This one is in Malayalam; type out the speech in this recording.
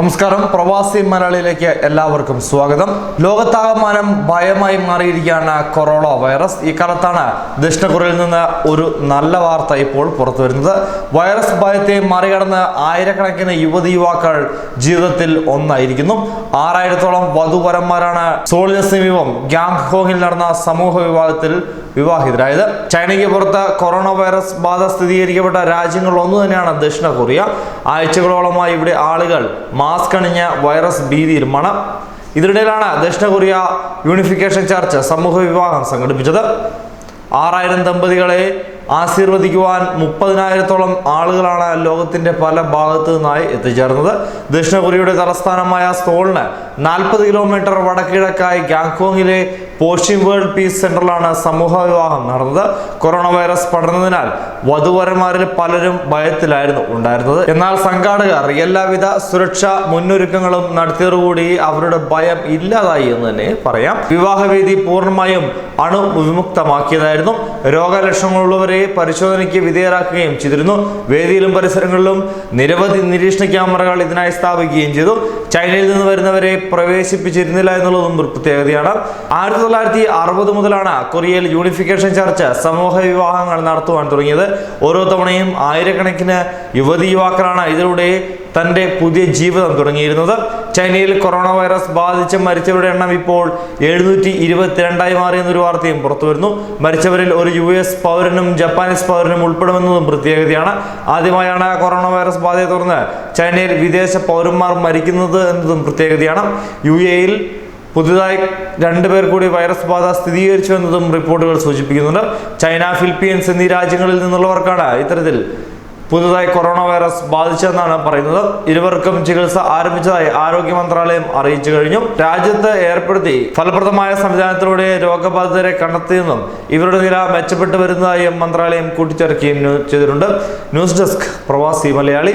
നമസ്കാരം. പ്രവാസി മലയാളിയിലേക്ക് എല്ലാവർക്കും സ്വാഗതം. ലോകത്താകമാനം ഭയമായി മാറിയിരിക്കുകയാണ് കൊറോണ വൈറസ്. ഈ കാലത്താണ് ദക്ഷിണ കൊറിയയിൽ നിന്ന് ഒരു നല്ല വാർത്ത ഇപ്പോൾ പുറത്തു വരുന്നത്. വൈറസ് ഭയത്തെ മറികടന്ന് ആയിരക്കണക്കിന് യുവതി യുവാക്കൾ ജീവിതത്തിൽ ഒന്നായിരിക്കുന്നു. ആറായിരത്തോളം വധുവരന്മാരാണ് സോളിന് സമീപം ഗ്യാങ് ഹോങ്ങിൽ നടന്ന സമൂഹ വിവാഹത്തിൽ വിവാഹിതരായത് ചൈനയ്ക്ക് പുറത്ത് കൊറോണ വൈറസ് ബാധ സ്ഥിരീകരിക്കപ്പെട്ട രാജ്യങ്ങളിൽ ഒന്ന് തന്നെയാണ് ദക്ഷിണ കൊറിയ. ആഴ്ചകളോളമായി ഇവിടെ ആളുകൾ മാസ്ക് അണിഞ്ഞ വൈറസ് ഭീതിയിലുമാണ് ഇതിനിടയിലാണ് ദക്ഷിണ കൊറിയ യൂണിഫിക്കേഷൻ ചർച്ച് സമൂഹ വിവാഹം സംഘടിപ്പിച്ചത്. ആറായിരം ദമ്പതികളെ ആശീർവദിക്കുവാൻ മുപ്പതിനായിരത്തോളം ആളുകളാണ് ലോകത്തിന്റെ പല ഭാഗത്തു നിന്നായി എത്തിച്ചേർന്നത്. ദക്ഷിണ കൊറിയയുടെ തലസ്ഥാനമായ സോളിന് നാൽപ്പത് കിലോമീറ്റർ വടക്കിഴക്കായി ഗാങ്കോങ്ങിലെ പോഷിം വേൾഡ് പീസ് സെന്ററിലാണ് സമൂഹ വിവാഹം നടന്നത്. കൊറോണ വൈറസ് പടർന്നതിനാൽ വധുവരന്മാരിൽ പലരും ഭയത്തിലായിരുന്നു ഉണ്ടായിരുന്നത്. എന്നാൽ സംഘാടകർ എല്ലാവിധ സുരക്ഷാ മുന്നൊരുക്കങ്ങളും നടത്തിയതോടുകൂടി അവരുടെ ഭയം ഇല്ലാതായി എന്ന് തന്നെ പറയാം. വിവാഹവേദി പൂർണമായും അണു വിമുക്തമാക്കിയതായിരുന്നു രോഗലക്ഷണങ്ങളുള്ളവരെ പരിശോധനയ്ക്ക് വിധേയരാക്കുകയും ചെയ്തിരുന്നു. വേദിയിലും പരിസരങ്ങളിലും നിരവധി നിരീക്ഷണ ക്യാമറകൾ ഇതിനായി സ്ഥാപിക്കുകയും ചെയ്തു. ചൈനയിൽ നിന്ന് വരുന്നവരെ പ്രവേശിപ്പിച്ചിരുന്നില്ല എന്നുള്ളതും ഒരു പ്രത്യേകതയാണ്. ആയിരത്തി തൊള്ളായിരത്തി അറുപത് മുതലാണ് കൊറിയയിൽ യൂണിഫിക്കേഷൻ ചർച്ച സമൂഹ വിവാഹങ്ങൾ നടത്തുവാൻ തുടങ്ങിയത്. ഓരോ തവണയും ആയിരക്കണക്കിന് യുവതി യുവാക്കളാണ് ഇതിലൂടെ തന്റെ പുതിയ ജീവിതം തുടങ്ങിയിരുന്നത്. ചൈനയിൽ കൊറോണ വൈറസ് ബാധിച്ച് മരിച്ചവരുടെ എണ്ണം ഇപ്പോൾ എഴുന്നൂറ്റി ഇരുപത്തിരണ്ടായി മാറിയെന്നൊരു വാർത്തയും പുറത്തു വരുന്നു. മരിച്ചവരിൽ ഒരു യു എസ് പൗരനും ജപ്പാനീസ് പൗരനും ഉൾപ്പെടുമെന്നതും പ്രത്യേകതയാണ്. ആദ്യമായാണ് കൊറോണ വൈറസ് ബാധയെ തുടർന്ന് ചൈനയിൽ വിദേശ പൗരന്മാർ മരിക്കുന്നത് എന്നതും പ്രത്യേകതയാണ്. യു എയിൽ പുതുതായി രണ്ടുപേർ കൂടി വൈറസ് ബാധ സ്ഥിരീകരിച്ചു എന്നതും റിപ്പോർട്ടുകൾ സൂചിപ്പിക്കുന്നുണ്ട്. ചൈന ഫിലിപ്പീൻസ് എന്നീ രാജ്യങ്ങളിൽ നിന്നുള്ളവർക്കാണ് ഇത്തരത്തിൽ പുതുതായി കൊറോണ വൈറസ് ബാധിച്ചതെന്നാണ് പറയുന്നത്. ഇരുവർക്കും ചികിത്സ ആരംഭിച്ചതായി ആരോഗ്യ മന്ത്രാലയം അറിയിച്ചു കഴിഞ്ഞു. രാജ്യത്ത് ഏർപ്പെടുത്തി ഫലപ്രദമായ സംവിധാനത്തിലൂടെ രോഗബാധിതരെ കണ്ടെത്തിയെന്നും ഇവരുടെ നില മെച്ചപ്പെട്ടു വരുന്നതായും മന്ത്രാലയം കൂട്ടിച്ചേർക്കുകയും ചെയ്തിട്ടുണ്ട്. ന്യൂസ് ഡെസ്ക് പ്രവാസി മലയാളി.